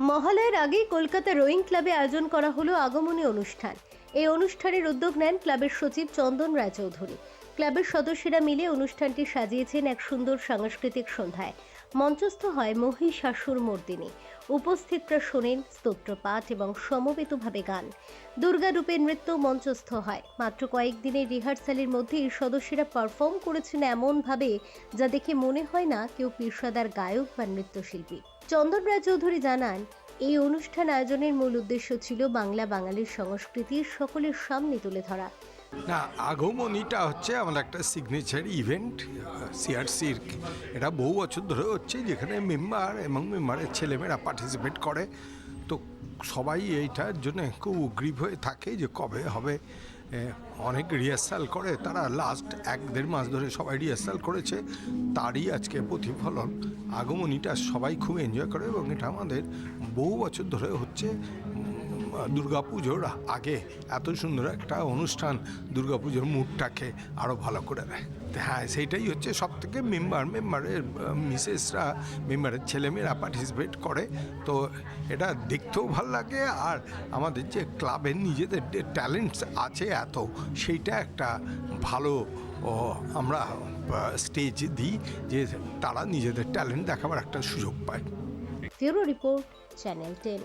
মহালয়ের আগেই কলকাতা রোয়িং ক্লাবে আয়োজন করা হলো আগমনী অনুষ্ঠান। এই অনুষ্ঠানের উদ্যোগ নেন ক্লাবের সচিব চন্দন রায়চৌধুরী। ক্লাবের সদস্যরা মিলে অনুষ্ঠানটি সাজিয়েছেন এক সুন্দর সাংস্কৃতিক সন্ধ্যায়। মঞ্চস্থ হয় মহিষাসুর মর্দিনী। উপস্থিতরা শোনেন স্তোত্রপাঠ এবং সমবেতভাবে গান। দুর্গা রূপে নৃত্য মঞ্চস্থ হয়। মাত্র কয়েকদিনের রিহার্সালের মধ্যেই সদস্যরা পারফর্ম করেছেন এমনভাবে যা দেখে মনে হয় না কেউ পেশাদার গায়ক বা নৃত্যশিল্পী। চন্দন রায়চৌধুরী জানান, এই অনুষ্ঠান আয়োজনের মূল উদ্দেশ্য ছিল বাংলা বাঙালির সংস্কৃতি সকলের সামনে তুলে ধরা। না, আগমনীটা হচ্ছে আমাদের একটা সিগনেচার ইভেন্ট সিআরসির এটা বহু বছর ধরে হচ্ছে, যেখানে মেম্বার এবং মেম্বারের ছেলেমেয়েরা পার্টিসিপেট করে। তো সবাই এইটার জন্য খুব উগ্রীব হয়ে থাকে যে কবে হবে অনেক রিহার্সাল করে। তারা লাস্ট এক দেড় মাস ধরে সবাই রিহার্সাল করেছে। তারই আজকে প্রতিফলন। আগমনীটা সবাই খুব এনজয় করে এবং এটা আমাদের বহু বছর ধরে হচ্ছে। দুর্গা পুজোর আগে এত সুন্দর একটা অনুষ্ঠান দুর্গা পুজোর মুডটাকে আরও ভালো করে দেয়। হ্যাঁ সেইটাই হচ্ছে সব থেকে মেম্বার মেম্বারের মিসেসরা মেম্বারের ছেলেমেয়েরা পার্টিসিপেট করে। তো এটা দেখতেও ভালো লাগে আর আমাদের যে ক্লাবের নিজেদের ট্যালেন্টস আছে এত সেইটা একটা ভালো ও, আমরা স্টেজ দিই যে তারা নিজেদের ট্যালেন্ট দেখাবার একটা সুযোগ পায়। Report channel ten.